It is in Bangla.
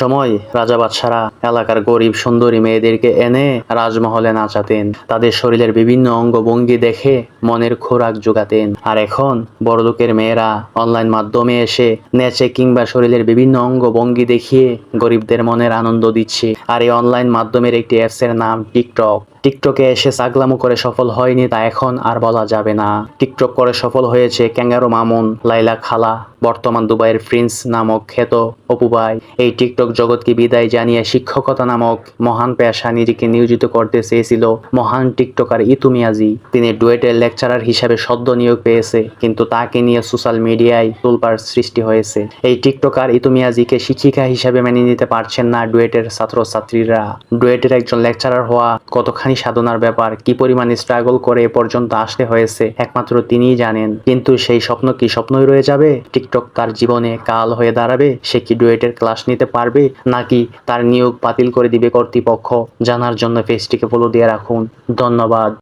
সময় রাজা বাদশারা এলাকার গরিব সুন্দরী মেয়েদেরকে এনে রাজমহলে নাচাতেন। তাদের শরীরের বিভিন্ন অঙ্গ ভঙ্গি দেখে মনের খোরাক যোগাতেন। আর এখন বড়লোকের মেয়েরা অনলাইন মাধ্যমে এসে নেচে কিংবা শরীরের বিভিন্ন অঙ্গ ভঙ্গি দেখিয়ে গরিবদের মনের আনন্দ দিচ্ছে। আর এই অনলাইন মাধ্যমের একটি অ্যাপসের নাম টিকটক। টিকটকে এসে সাগলামো করে সফল হয়নি তা এখন আর বলা যাবে না। টিকটক করে সফল হয়েছে ক্যাঙ্গারো মামুন লাইলা খালা, বর্তমান দুবাইয়ের প্রিন্স নামক খ্যাত অপুবাই এই টিকটক জগৎকে বিদায় জানিয়ে শিক্ষকতা নামক মহান পেশা নিজেকে নিয়োজিত করতে চেয়েছিল মহান টিকটকার ইতুমিয়াজি তিনি ডুয়েটের লেকচারার হিসাবে সদ্য নিয়োগ পেয়েছে, কিন্তু তাকে নিয়ে সোশ্যাল মিডিয়ায় তোলপাড় সৃষ্টি হয়েছে। এই টিকটকার ইতুমিয়াজিকে শিক্ষিকা হিসাবে মেনে নিতে পারছেন না ডুয়েটের ছাত্রছাত্রীরা। ডুয়েটের একজন লেকচারার হওয়া কতখানি সাধনার ব্যাপার, কি পরিমাণ স্ট্রাগল করে এ পর্যন্ত আসতে হয়েছে, একমাত্র তিনিই জানেন। কিন্তু সেই স্বপ্ন কি স্বপ্নই রয়ে যাবে? টিকটক তার জীবনে কাল হয়ে দাঁড়াবে? সে কি ডুয়েটের ক্লাস নিতে পারবে? নাকি তার নিয়োগ বাতিল করে দিবে কর্তৃপক্ষ? জানার জন্য পেজটিকে ফলো দিয়ে রাখুন। ধন্যবাদ।